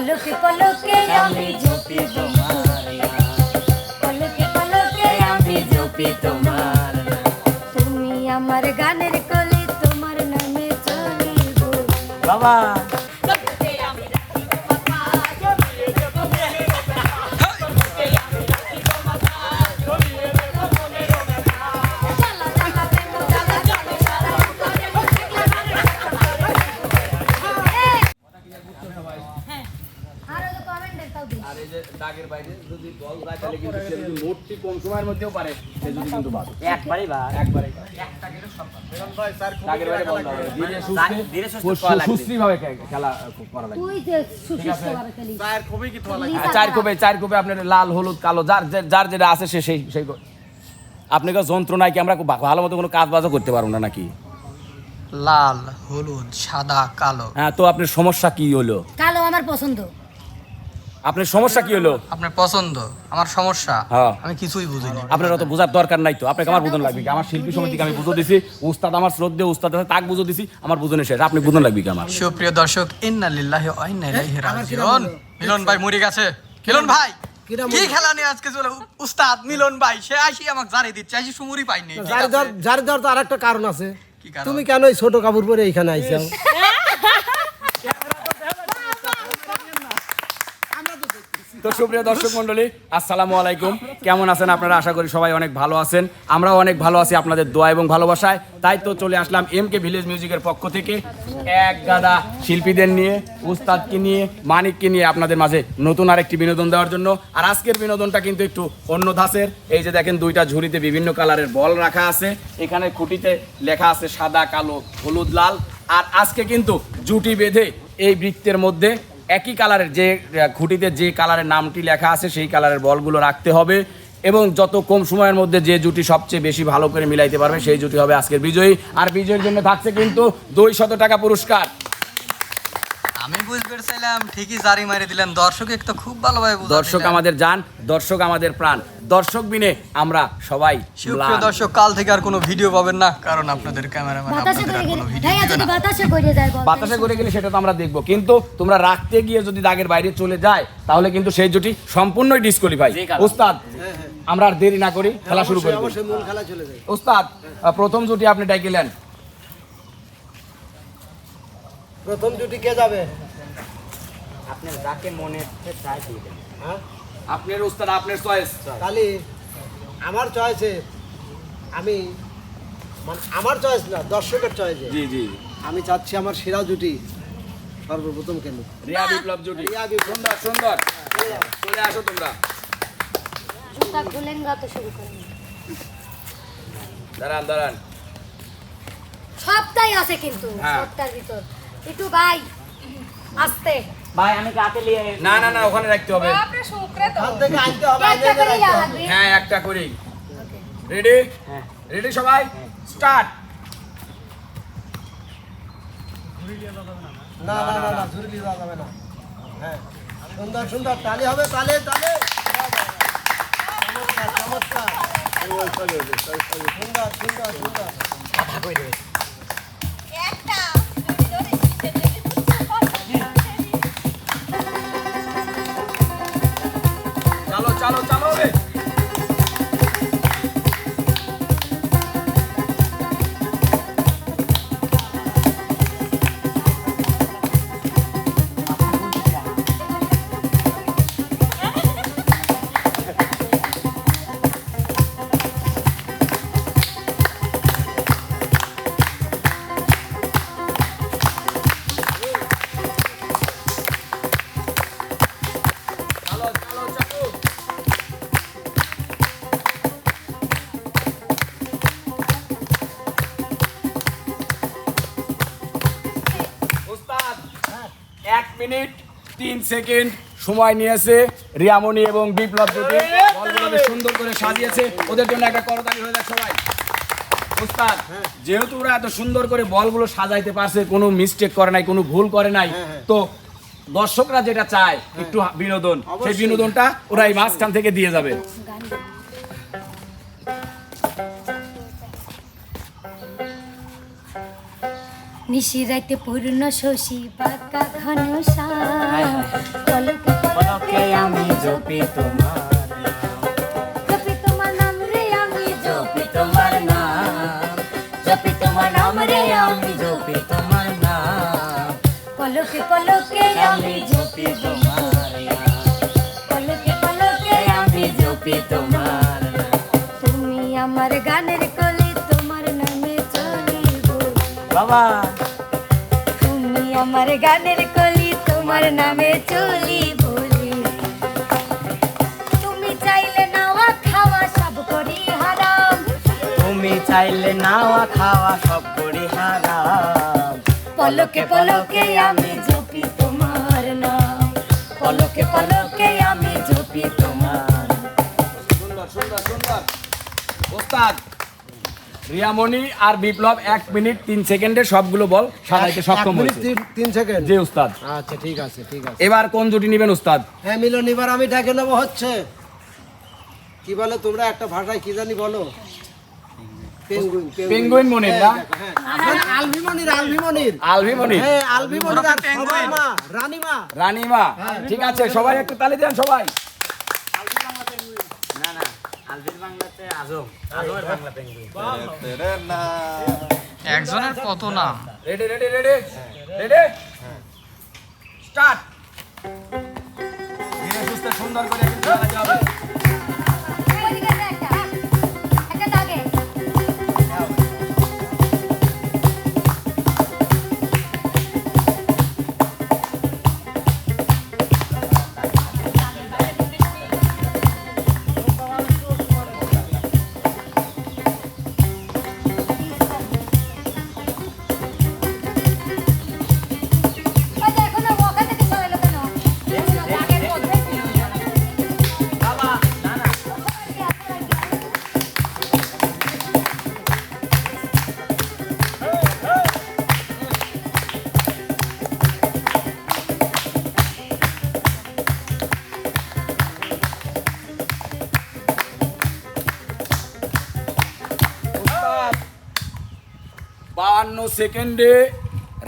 পলকে পলকে আমি জপি তোমার। পলকে পলকে আমি জপি তোমার। তুমি আমার গানের কলে, তোমার নামে চলিব বাবা যে সুশিষ্ট ভাবে খেলিস হ্যাঁ, চার কোপে চার কোপে আপনার লাল হলুদ কালো যার যার যেটা আছে সে সেই সেই। আপনাকে যন্ত্রণায় কি আমরা ভালো মতো কোনো কাজ বাজও করতে পারব না নাকি? লাল হলুদ সাদা কালো। হ্যাঁ তো আপনার সমস্যা কি হলো? কালো আমার পছন্দ। আপনার সমস্যা কি হলো? আপনার পছন্দ আমার সমস্যা হ্যাঁ। আমি কিছুই বুঝিনি। আপনার অত বোঝার দরকার নাই তো। আপনাকে আমার বুঝন লাগবে আমার শিল্পী সমিতিকে আমি বুঝো দিছি উস্তাদ আমার শ্রদ্ধে উস্তাদ আছে তাক বুঝো দিছি আমার বুঝনে শেষ। আপনি বুঝন লাগবে কি আমার? সুপ্রিয় দর্শক ইন্না লিল্লাহি ওয়া ইন্না ইলাইহি রাজিউন। মিলন ভাই মরে গেছে। মিলন ভাই কি খেলা নিয়ে আজকে চলে? উস্তাদ মিলন ভাই সে আসি আমাকে জারি দিচ্ছে আসি সুমুরি পাইনি আছে? ধর যার ধর তো আরেকটা কারণ আছে। তুমি কেন এই ছোট কাপড় পরে এখানে আইছো? তো সুপ্রিয় দর্শক মন্ডলী, আসসালামু আলাইকুম। কেমন আছেন আপনারা? আশা করি সবাই অনেক ভালো আছেন। আমরাও অনেক ভালো আছি আপনাদের দোয়া এবং ভালোবাসায়। তাই তো চলে আসলাম এম কে ভিলেজ মিউজিকের পক্ষ থেকে। এক গাদা শিল্পীদের নিয়ে, উস্তাদকে নিয়ে, মানিককে নিয়ে আপনাদের মাঝে নতুন আরেকটি বিনোদন দেওয়ার জন্য। আর আজকের বিনোদনটা কিন্তু একটু অন্য ধাঁচের। এই যে দেখেন, দুইটা ঝুড়িতে বিভিন্ন কালারের বল রাখা আছে। এখানে খুঁটিতে লেখা আছে সাদা, কালো, হলুদ, লাল। আর আজকে কিন্তু জুটি বেঁধে এই বৃত্তের মধ্যে একই কালারের যে খুঁটিতে যে কালারের নামটি লেখা আছে, সেই কালারের বলগুলো রাখতে হবে। এবং যত কম সময়ের মধ্যে যে জুটি সবচেয়ে বেশি ভালো করে মিলাইতে পারবে, সেই জুটি হবে আজকের বিজয়ী। আর বিজয়ীর জন্য থাকছে কিন্তু দুই শত টাকা পুরস্কার। আমি বুঝতে চাইলাম ঠিকই জারি মারি দিলেন। দর্শক তো খুব ভালোভাবে দর্শক আমাদের জান দর্শক আমাদের প্রাণ। দর্শক বিনে আমরা সবাই সুপ্রিয় দর্শক কাল থেকে আর কোনো ভিডিও পাবেন না কারণ আপনাদের ক্যামেরাম্যান বাতাসে করে গেলে ভাইয়া যদি বাতাসে করে যায় বাতাসে করে গেলে সেটা তো আমরা দেখব। কিন্তু তোমরা রাখতে গিয়ে যদি দাগের বাইরে চলে যায় তাহলে কিন্তু সেই জুটি সম্পূর্ণই ডিসকোয়ালিফাই ওস্তাদ আমরা আর দেরি না করি খেলা শুরু করি। অবশ্যই মূল খেলা চলে যায় ওস্তাদ প্রথম জুটি আপনি ডাকিলেন প্রথম জুটি কে যাবে? আপনার যাকে মনে হচ্ছে তাই দিয়ে দেবেন হ্যাঁ? আপনার ওস্তাদ আপনার চয়েস তাহলে আমার চয়েসে আমি মানে আমার চয়েস না দর্শকের চয়েসে জি জি। আমি চাচ্ছি আমার সেরা জুটি সর্বপ্রথম কেন রিয়া বিপ্লব জুটি। রিয়া বিপ্লব। সুন্দর সুন্দর। চলে আসো তোমরা। জুতা খুলেন গা তো শুরু করেন। দাঁড়ান দাঁড়ান। সবটাই আছে কিন্তু হ্যাঁ। সবটার ভিতর। একটু ভাই আস্তে। ভাই আমি কাকে নিয়ে না না না ওখানে রাখতে হবে। হাত থেকে আনতে হবে একটা করে লাগবে হ্যাঁ একটা করেই। রেডি হ্যাঁ। রেডি সবাই? স্টার্ট না না? না না ঝুড়ি দেওয়া যাবে না। হ্যাঁ। সুন্দর সুন্দর তালি হবে তালে তালে। চমৎকার চমৎকার। সুন্দর সুন্দর সুন্দর। চালো সেকেন্ড সময় নিয়েছে রিয়ামণি এবং বিপ্লব জুটি বলগুলোকে সুন্দর করে সাজিয়েছে ওদের জন্য একটা করতালি হয়ে যাক সবাই। ওস্তাদ যেহেতু ওরা এত সুন্দর করে বলগুলো সাজাইতে পারছে কোনো মিস্টেক করে নাই কোনো ভুল করে নাই তো দর্শকরা যেটা চায় একটু বিনোদন সেই বিনোদনটা ওরা এই মাঝখান থেকে দিয়ে যাবে। নিশি রাইতে পূর্ণ শশী পাকা ঘন পলকে পলকে আমি জপি তোমার। জপি তোমার নাম রে আমি জপি তোমার নাম। জপি তোমার নাম রে আমি জপি তোমার নাম। পলকে পলকে আমি আমি জপি তোমার নাম। পলকে পলকে আমি জপি তোমার তুমি আমার গানের কলি তোমার নামে চলিব। বাবা। আমার গানের কলি তোমার নামে চলি বলি। তুমি চাইলে নাওয়া খাওয়া সব করি হারাম। তুমি চাইলে নাওয়া খাওয়া সব করি হারাম। পলকে পলকে আমি জপি তোমার নাম। পলকে পলকে আমি জপি তোমার সুন্দর সুন্দর সুন্দর। ওস্তাদ রিয়ামণি আর বিপ্লব এক মিনিট তিন সেকেন্ডে সবগুলো বল সাজাইতে সক্ষম হয়েছে। তিন- সেকেন্ড। জি উস্তাদ। আচ্ছা ঠিক আছে ঠিক আছে। এবার কোন জুটি নেবেন উস্তাদ? হ্যাঁ মিলন এবার আমি ডেকে নেব হচ্ছে। কি বলে তোমরা একটা ভাষায় কি জানি বলো? পেঙ্গুইন মনির না? হ্যাঁ মনি হ্যাঁ আলভি আর পেঙ্গুইন। সবার মা রানীমা। রানীমা ঠিক আছে সবাই একটু তালি দেন সবাই না না আলবির বাংলাতে আজম আজমের বাংলা পেঙ্গুইন একজনের কত নাম ready ready ready ready. Start. সুন্দর করে সেকেন্ডে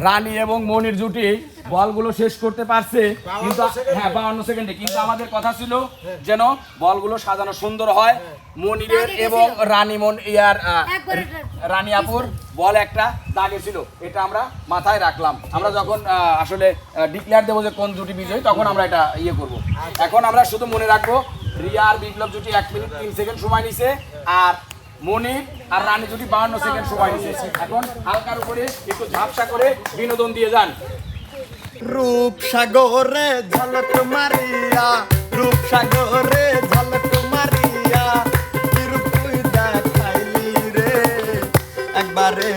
রানী এবং মনির জুটি বলগুলো শেষ করতে পারছে। কিন্তু হ্যাঁ বাহান্ন সেকেন্ডে। কিন্তু আমাদের কথা ছিল যেন বলগুলো সাজানো সুন্দর হয়। মনিরের এবং রানী মন ইয়ার রানী আপুর বল একটা দাগে ছিল। এটা আমরা মাথায় রাখলাম। আমরা যখন আসলে ডিক্লেয়ার দেবো যে কোন জুটি বিজয়ী তখন আমরা এটা ইয়ে করব। এখন আমরা শুধু মনে রাখব রিয়া আর বিপ্লব জুটি এক মিনিট তিন সেকেন্ড সময় নিছে আর মনির আর রানী জুটি বাহান্ন সেকেন্ড সময় নিছে এখন হালকার উপরে একটু ঝাপসা করে বিনোদন দিয়ে যান। রূপ সাগরে ঝলক মারিয়া, রূপ সাগরে ঝলক মারিয়া দেখাইলি রে? একবারে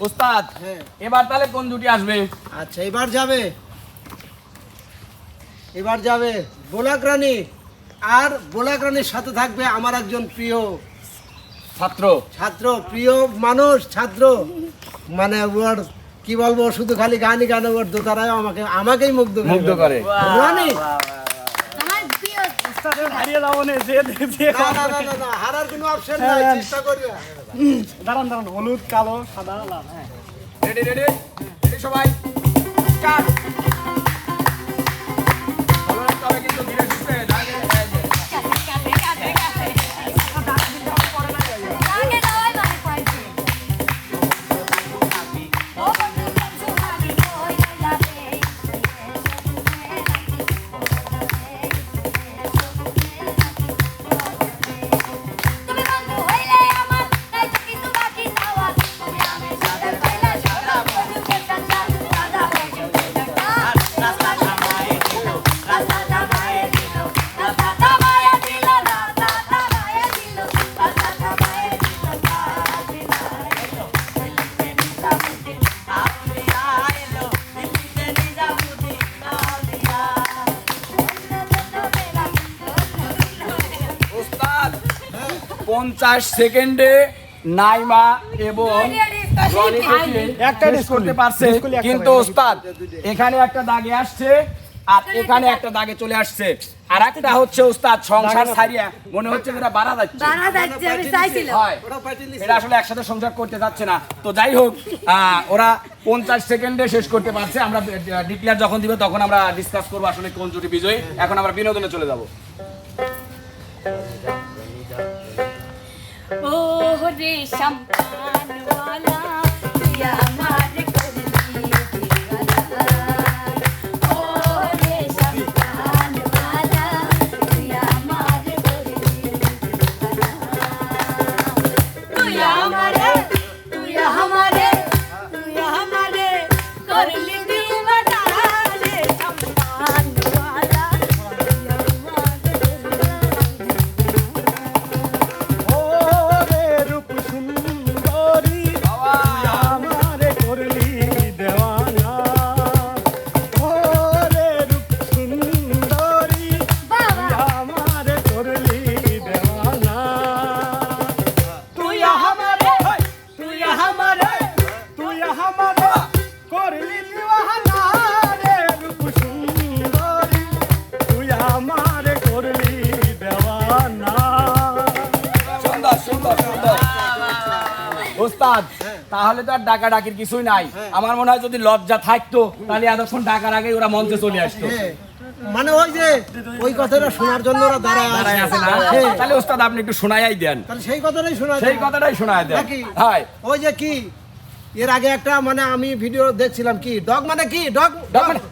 ওস্তাদ হ্যাঁ। এবার তাহলে কোন জুটি আসবে? আচ্ছা এবার যাবে। এবার যাবে বোলাক রানী। আর বোলাক রানীর সাথে থাকবে আমার একজন প্রিয়। ছাত্র। ছাত্র প্রিয় মানুষ ছাত্র। মানে ওর কি বলব শুধু খালি গানই গান ওর দোতারায় আমাকে আমাকেই মুগ্ধ মুগ্ধ করে। রানী। কালো না না হারার কোনো অপশন নাই চেষ্টা করবে রেডি রেডি রেডি সবাই? স্টার্ট পঞ্চাশ সেকেন্ডে নাইমা এবং একটা করতে পারছে। কিন্তু ওস্তাদ এখানে একটা দাগে আসছে আর এখানে একটা দাগে চলে আসছে। আর একটা হচ্ছে ওস্তাদ সংসার ছাড়িয়া মনে হচ্ছে যেটা বাড়া যাচ্ছে হয়। এটা আসলে একসাথে সংসার করতে যাচ্ছে না। তো যাই হোক আহ, ওরা পঞ্চাশ সেকেন্ডে শেষ করতে পারছে। আমরা ডিক্লেয়ার যখন দিবে তখন আমরা ডিসকাস করব আসলে কোন জুটি বিজয়ী। এখন আমরা বিনোদনে চলে যাব। রে সম্পানওয়ালা তুই আমার ডাকা ডাকির কিছুই নাই। আমার মনে হয় যদি লজ্জা থাকতো তাহলে এতক্ষণ ডাকার আগে ওরা মঞ্চে চলে আসতো। হ্যাঁ, মানে ওই যে ওই কথাটা শোনার জন্য ওরা দাঁড়ায় দাঁড়ায় আছে না? হ্যাঁ, তাহলে ওস্তাদ আপনি একটু দেন। তাহলে সেই কথাটাই শোনা সেই কথাটাই শোনায় দেন? হয়। ওই যে কি এর আগে একটা মানে আমি ভিডিও দেখছিলাম কি ডগ মানে কি? ডগ? ডগ মানে-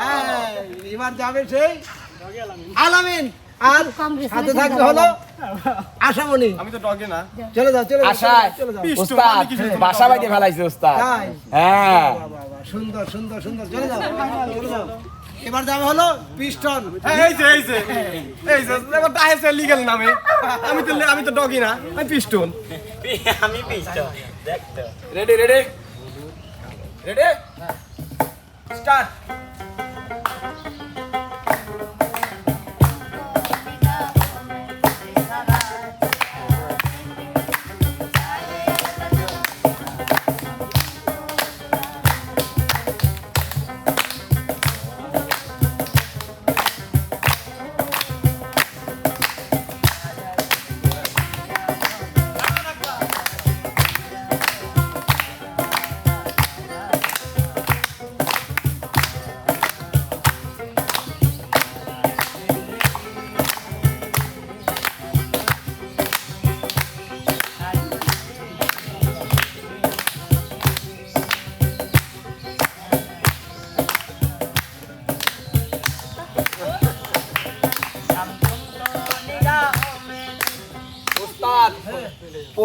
হ্যাঁ, এবার যাবে সেই আলামিন। আর হাতে থাকবে হলো আশামণি। আমি তো ডগে না। চলে যাও চলে যাও, বাসা বাইতে ফেলাইছে ওস্তাদ। হ্যাঁ। সুন্দর সুন্দর সুন্দর চলে যাও চলে যাও এবার যাবে হলো পিস্টন। এই যে এই যে এই যে এবার নামে। আমি তো আমি তো ডগি না আমি piston ready ready ready start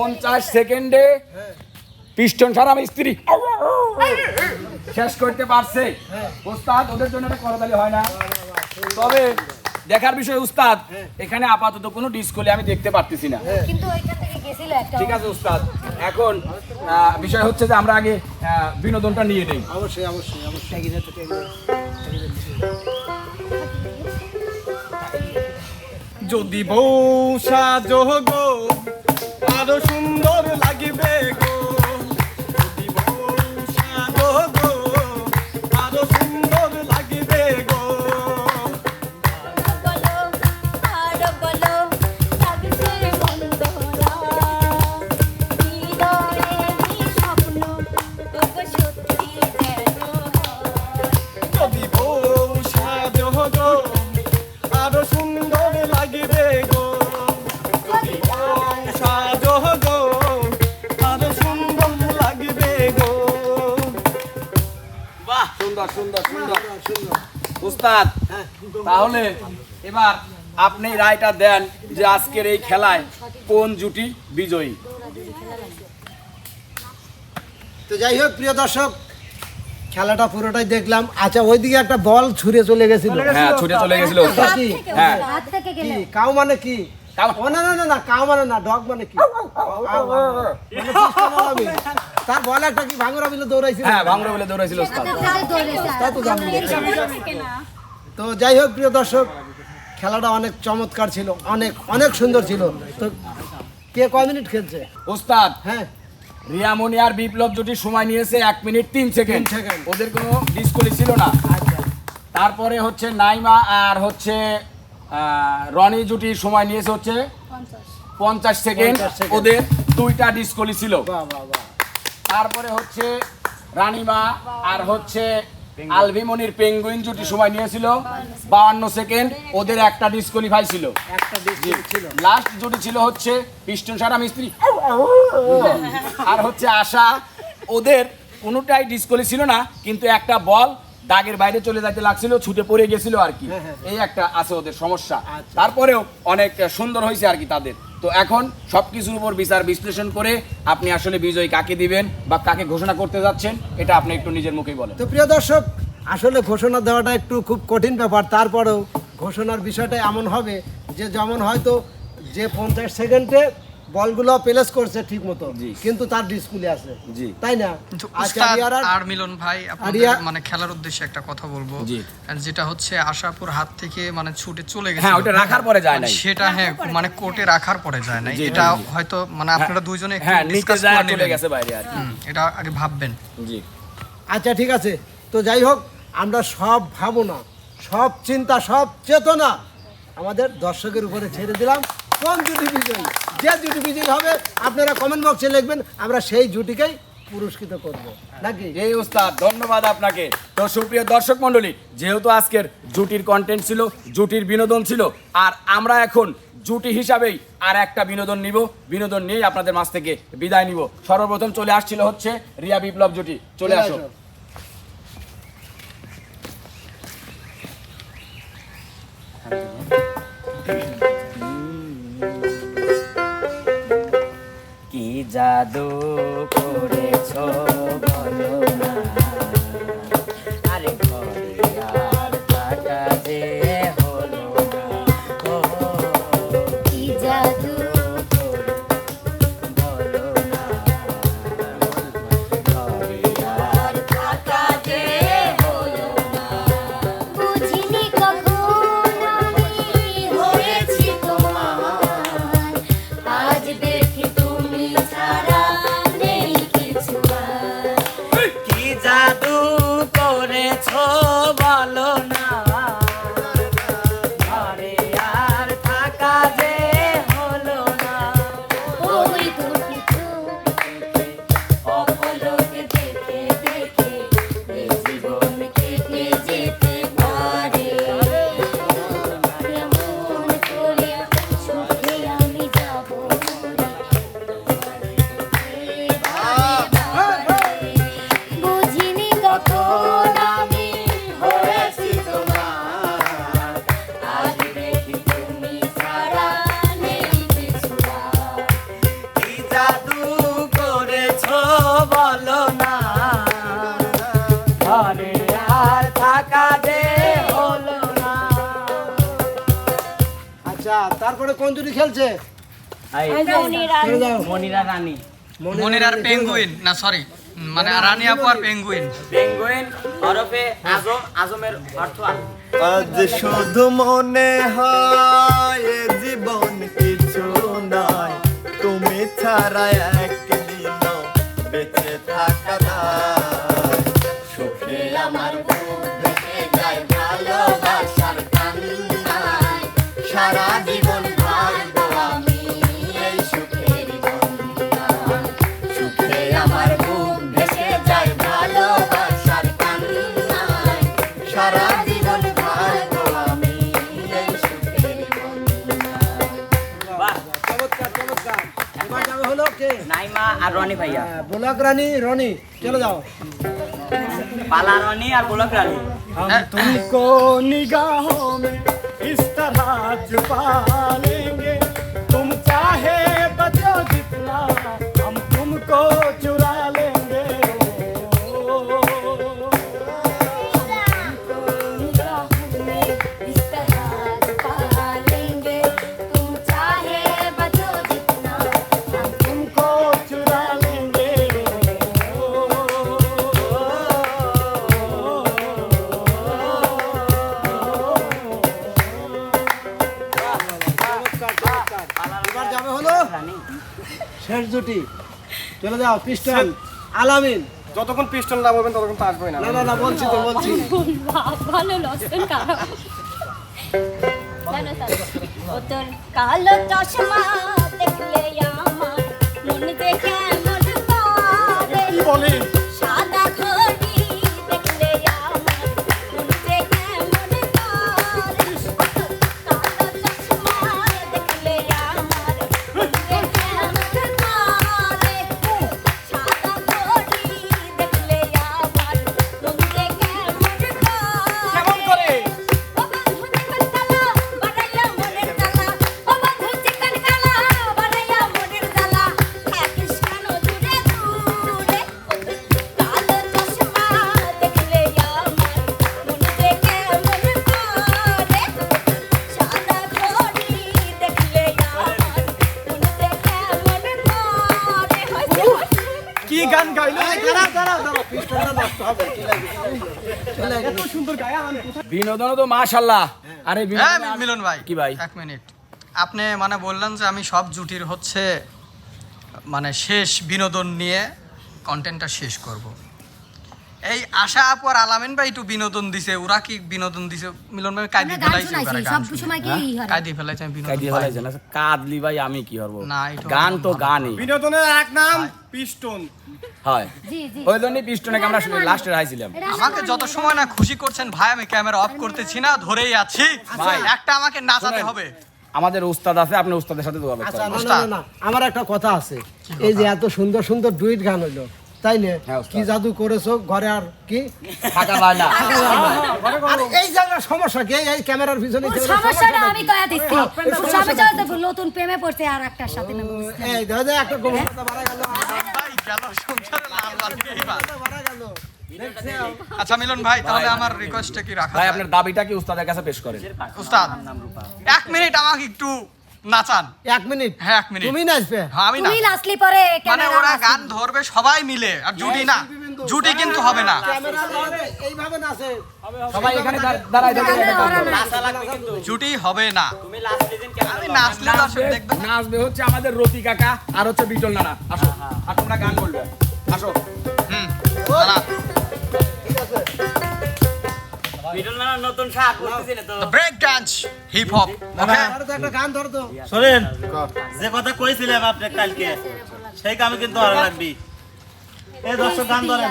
পঞ্চাশ সেকেন্ডে পিস্টন ছাড়া আমি স্ত্রী। শেষ করতে পারছে। ওস্তাদ ওদের জন্য করতালি হয় না। তবে দেখার বিষয় উস্তাদ এখানে আপাতত কোনো ডিসকোলে আমি দেখতে পারতেছি না। কিন্তু ওইখান থেকে গেছিল একটা ঠিক আছে উস্তাদ এখন বিষয় হচ্ছে যে আমরা আগে বিনোদনটা নিয়ে নেই। অবশ্যই অবশ্যই অবশ্যই। যদি বউ সাজো গো আরও সুন্দর লাগবে সুন্দর সুন্দর সুন্দর। উস্তাদ তাহলে এবার আপনি রায়টা দেন যে আজকের এই খেলায় কোন জুটি বিজয়ী? তো যাই হোক প্রিয় দর্শক খেলাটা পুরোটাই দেখলাম। আচ্ছা ওইদিকে একটা বল ছুঁড়ে চলে গেছিল। হ্যাঁ ছুটে চলে গেছিল। কি? হ্যাঁ হাত থেকে কি? গেলে কাউ মানে কি? ও না না না না কাউ মানে না ডগ কি? পিস্তল আলামিন। তার বল একটা কি ভাঙরা বিলে দৌড়াইছিল? হ্যাঁ বলে দৌড়াইছিল তা তো জানি। তো যাই হোক প্রিয় দর্শক খেলাটা অনেক চমৎকার ছিল অনেক অনেক সুন্দর ছিল। তো কে কয় মিনিট খেলছে? ওস্তাদ হ্যাঁ। রিয়ামনি আর বিপ্লব জুটি সময় নিয়েছে এক মিনিট তিন সেকেন্ড। সেকেন্ড। ওদের কোনো ডিসকোলি ছিল না। আচ্ছা। তারপরে হচ্ছে নাইমা আর হচ্ছে রনি জুটি সময় নিয়েছে হচ্ছে পঞ্চাশ। সেকেন্ড ওদের দুইটা ডিসকোলি ছিল। বাহ বাহ বাহ। তারপরে হচ্ছে রানিমা আর হচ্ছে আলভিমনির পেঙ্গুইন জুটি সময় নিয়েছিল বাউান্ন সেকেন্ড ওদের একটা ডিসকোয়ালিফাই ছিল। ছিল। লাস্ট জুটি ছিল হচ্ছে পিস্টন সারা মিস্ত্রি। আর হচ্ছে আশা ওদের কোনোটাই ডিসকোয়ালি ছিল না কিন্তু একটা বল দাগের বাইরে চলে যাইতে লাগছিল ছুটে পড়ে গেছিল আর কি। এই একটা আছে ওদের সমস্যা। তারপরেও অনেক সুন্দর হয়েছে আর কি তাদের। তো এখন সবকিছুর উপর বিচার বিশ্লেষণ করে আপনি আসলে বিজয় কাকে দিবেন বা কাকে ঘোষণা করতে যাচ্ছেন এটা আপনি একটু নিজের মুখেই বলেন। তো প্রিয় দর্শক আসলে ঘোষণা দেওয়াটা একটু খুব কঠিন ব্যাপার। তারপরেও ঘোষণার বিষয়টা এমন হবে যে যেমন হয়তো যে পঞ্চাশ সেকেন্ডে বলগুলো প্লেস করছে ঠিক মতো কিন্তু তার ডিসপ্লে আছে। জি। তাই না? আর- মিলন ভাই আপনাদের মানে খেলার উদ্দেশ্যে একটা কথা বলব। যেটা হচ্ছে আশাপুর হাত থেকে মানে ছুটে চলে গেছে হ্যাঁ, ওটা রাখার পরে যায় নাই। সেটা হ্যাঁ মানে কোর্টে রাখার পরে যায় জি, এটা হয়তো মানে আপনারা দুইজনে একটু হ্যাঁ নিচে যায় চলে গেছে বাইরে আর এটা আগে ভাববেন। জি। আচ্ছা ঠিক আছে। তো যাই হোক আমরা সব ভাবনা সব চিন্তা সব চেতনা আমাদের দর্শকের উপরে ছেড়ে দিলাম। কোন জুটি বিজয়ী? যে জুটি বিজয়ী হবে আপনারা কমেন্ট বক্সে লিখবেন আমরা সেই জুটিকেই পুরস্কৃত করব। নাকি? এই উস্তাদ ধন্যবাদ আপনাকে। তো সুপ্রিয় দর্শক মণ্ডলী যেহেতু আজকের জুটির কন্টেন্ট ছিল জুটির বিনোদন ছিল আর আমরা এখন জুটি হিসাবেই আর একটা বিনোদন নিব বিনোদন নিয়েই আপনাদের মাছ থেকে বিদায় নিব। সর্বপ্রথম চলে আসছিল হচ্ছে রিয়া বিপ্লব জুটি। চলে আসো। কি জাদু করেছ। কোন জুটি খেলছে? মনিরা রানী। মনির আর পেঙ্গুইন। না সরি মানে রানী আপু আর পেঙ্গুইন। পেঙ্গুইন। হরফে আজম আজমের অর্থ আজ শুধু মনে হয় এ জীবন কিছু নয় তুমি ছাড়া একদিনও বেঁচে থাকা দায় সুখে আমার বুক যায় ভালোবাসার কান্নায়। সারা জীবন আর রনি ভাইয়া হ্যাঁ, বোলাক রানী রনি চলে যাও পালা রনি আর গোলক রানী तुमको निगाहों में इस तरह छुपा लेंगे চলে যাও পিস্টন আলামিন। যতক্ষণ পিস্টন না বলবেন ততক্ষণ তো আসবোই না। না না বলছি তো বলছি। ভালো লসেন কারও জানো তো, ও কালো চশমা দেখলে আমার মন দেখে মন করে। সাদা তো মাশাল্লাহ আরে হ্যাঁ। মিলন ভাই কি ভাই? এক মিনিট। আপনি মানে বললেন যে আমি সব জুটির হচ্ছে মানে শেষ বিনোদন নিয়ে কন্টেন্টটা শেষ করব। এই আশা আপু আর আলামিন ভাই একটু বিনোদন দিছে ওরা কি বিনোদন দিছে? মিলন ভাই কাইদি আমরা ফেলাইছে সব সময় কি হ্যাঁ? হয়? কাইদি ফেলাইছে আমি বিনোদন কাইদি পাই। ফেলাইছেন আচ্ছা, কাঁদলি ভাই আমি কি করব? না, গান তো। গানই। বিনোদনের এক নাম পিস্টন। হয়। জি জি। ওই জন্যই পিস্টনকে আমরা লাস্টে হাইছিলাম আমাকে যত সময় না খুশি করছেন ভাই আমি ক্যামেরা অফ করতেছি না ধরেই আছি। ভাই একটা আমাকে নাচাতে। হবে। আমাদের উস্তাদ আছে আপনি উস্তাদের সাথে যোগাযোগ আচ্ছা করেন। না না, না না আমার একটা কথা আছে। এই যে এত সুন্দর সুন্দর ডুইট গান হইল। তাই না হ্যাঁ। কি জাদু করেছ? ঘরে আর কি? থাকা যায় না। আর এই জায়গার সমস্যা কি? এই- ক্যামেরার পিছনে সমস্যাটা সমস্যাটা আমি কয়া দিচ্ছি। ওর সমস্যা নতুন প্রেমে পড়ছে আর একটার সাথে না এই দাদা একটা গোবর কথা বাড়া গেল। ভাই গেল সংসারে লাল বাতি বাড়া গেল। আচ্ছা মিলন ভাই তাহলে আমার রিকোয়েস্টটা কি রাখা ভাই আপনার দাবিটা কি? উস্তাদের কাছে পেশ করেন। উস্তাদ এক মিনিট আমাকে একটু নাচান এক মিনিট। হ্যাঁ এক মিনিট। তুমি নাচবে হ্যাঁ আমি না। তুমি লাসলি পরে মানে ওরা গান ধরবে সবাই মিলে আর জুটি না। জুটি কিন্তু হবে না। এইভাবে নাচে সবাই এখানে দাঁড়- দাঁড়ায়। জুটি হবে না। আমি নাচলে দর্শক দেখবে। নাচবে হচ্ছে আমাদের রতি কাকা আর হচ্ছে বিটল নানা। আসো আর তোমরা গান বলবে। আসো। হুম hip hop, okay? ধরো তো একটা গান ধরো তো। শোনেন। যে কথা কইছিলাম আপনি কালকে সেই কামে কিন্তু আরও লাগবি। এই দর্শক গান ধরেন।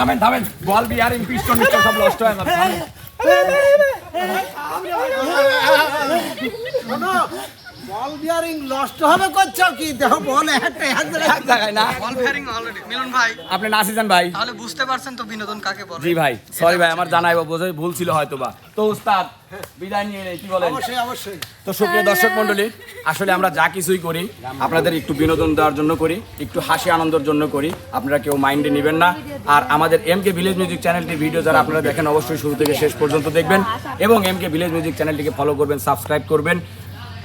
থামেন থামেন বল বিহার পিস্টন মিস্টন সব নষ্ট হয়ে না থামেন। বল বিয়ারিং নষ্ট হবে করছ কি? দেখো বল একটা এক জায়গায় না? বল ফেয়ারিং অলরেডি মিলন ভাই। আপনি নাসিজান ভাই। তাহলে বুঝতে পারছেন তো বিনোদন কাকে বলে। জি ভাই সরি ভাই আমার জানাই বা ভুল ছিল হয়তো বা তো উস্তাদ বিদায় নিয়ে নেই, কি বলেন? অবশ্যই অবশ্যই। তো সুপ্রিয় দর্শক মন্ডলী আসলে আমরা যা কিছুই করি আপনাদের একটু বিনোদন দেওয়ার জন্য করি একটু হাসি আনন্দের জন্য করি আপনারা কেউ মাইন্ডে নেবেন না। আর আমাদের এম কে ভিলেজ মিউজিক চ্যানেলটি ভিডিও যারা আপনারা দেখেন অবশ্যই শুরু থেকে শেষ পর্যন্ত দেখবেন। এবং এম কে ভিলেজ মিউজিক চ্যানেলটিকে ফলো করবেন সাবস্ক্রাইব করবেন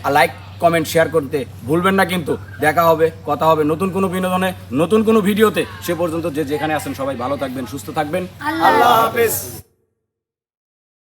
আর লাইক কমেন্ট শেয়ার করতে ভুলবেন না কিন্তু। দেখা হবে, কথা হবে নতুন কোনো বিনোদনে, নতুন কোনো ভিডিওতে। সে পর্যন্ত যে যেখানে আছেন সবাই ভালো থাকবেন, সুস্থ থাকবেন। আল্লাহ হাফেজ।